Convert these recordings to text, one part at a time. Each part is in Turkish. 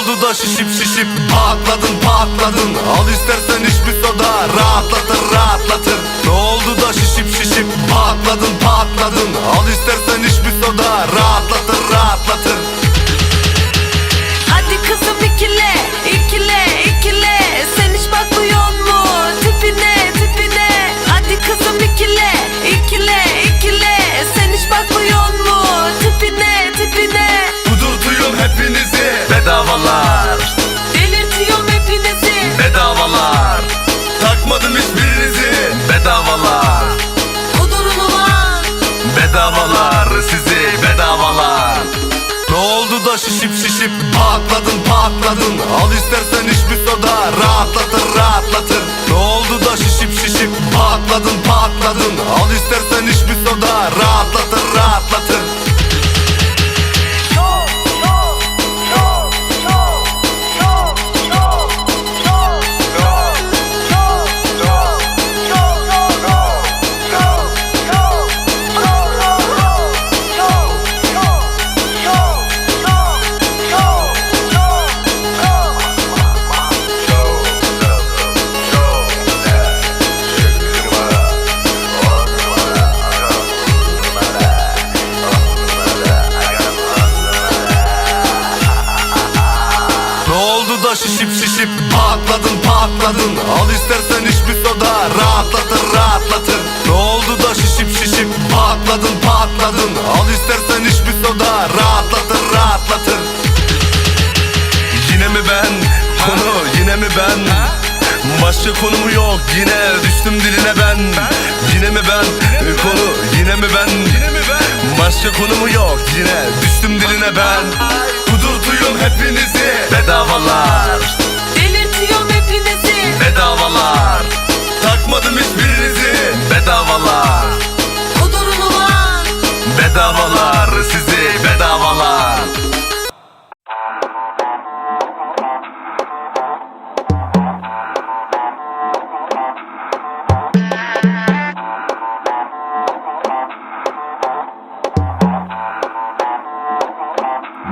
oldu da şişip şişip. Patladın patladın. Al istersen iç bir soda. Rahatlatır rahatlatır. Ne oldu da şişip şişip. Patladın patladın. Al istersen iç bir soda. Rahatlatır rahatlatır şişip şişip patladın patladın. Al istersen patladın Al istersen iç bir soda rahatlatır rahatlatır Ne oldu da şişip şişip patladın patladın Al istersen iç bir soda rahatlatır rahatlatır Yine mi ben? Konu yine mi ben? Başka konumu yok yine düştüm diline ben Yine mi ben? Konu yine mi ben? Başka konumu yok yine düştüm diline ben Kudurtuyum hepinizi bedavalar Takmadım hiçbirinizi. Bedavalar. Kudurun ulan Bedavalar sizi bedavalar.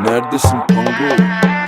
Neredesin Pango?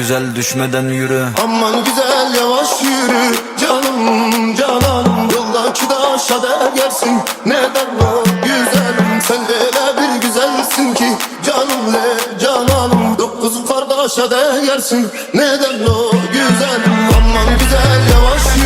güzel düşmeden yürü. Aman güzel yavaş yürü. Canım cananım Yoldaki taşa değersin neden o güzelim Sen öyle bir güzelsin ki. Canım le cananım Dokuz kardeşe değersin neden o güzelim? Aman güzel yavaş yürü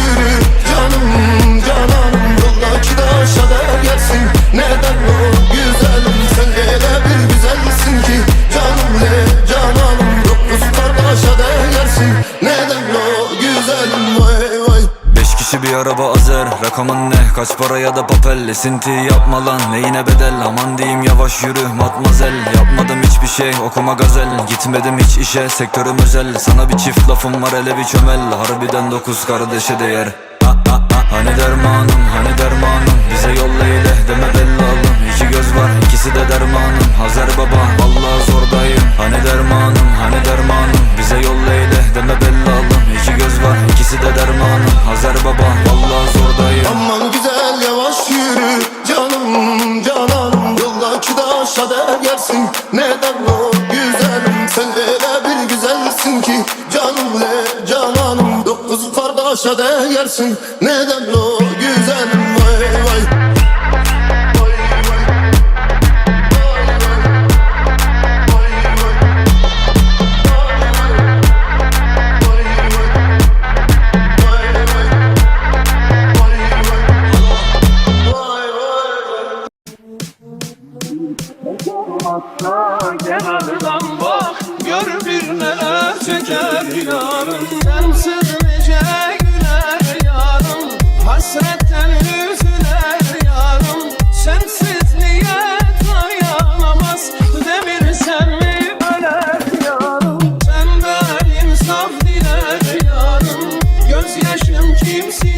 para ya da papel Esinti yapma lan. Neyine bedel Aman diyeyim yavaş yürü matmazel. Yapmadım hiçbir şey okuma gazel. Gitmedim hiç işe sektörüm özel. Sana bir çift lafım var hele bir çömel. Harbiden dokuz kardeşe değer. Ha, ha, ha. Hani dermanım hani dermanım değersin neden o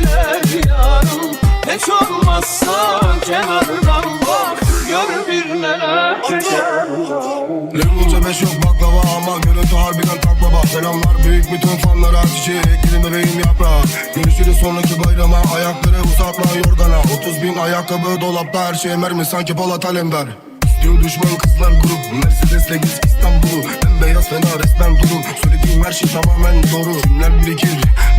güler yarım Hiç olmazsa kenardan bak Gör bir neler çeker. Limonca beş yok baklava ama gürültü harbiden takma bak Selamlar büyük bütün fanlara çiçek Girin bebeğim yaprağa Görüşürüz sonraki bayrama Ayakları uzatma yorgana. 30 bin ayakkabı dolapta her şey mermi sanki Polat Alemdar. İstiyor düşman kızlar grup Mercedes'le giz İstanbul'u. Bembeyaz fena resmen dolu Söylediğim her şey tamamen doğru. Cümler birikir?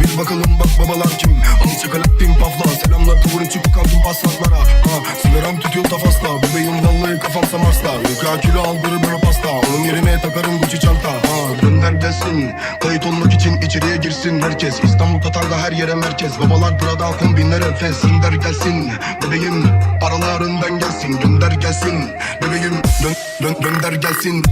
Bir bakalım bak babalar kim? Alçak alaktim pafla Selamlar kavurun çıkıp kaldım paslatlara ha, Sigaram tutuyor tafasla. Bebeğim samarsla Yok ya kilo aldırır bana pasta. Onun yerine takarım Gucci çanta. Ha, Gönder gelsin Kayıt olmak için içeriye girsin herkes. İstanbul Tatar'da her yere merkez. Babalar Prada kombinler Efes Gönder gelsin Bebeğim paralarından gelsin. Gönder gelsin Bebeğim dön, dön, gönder gelsin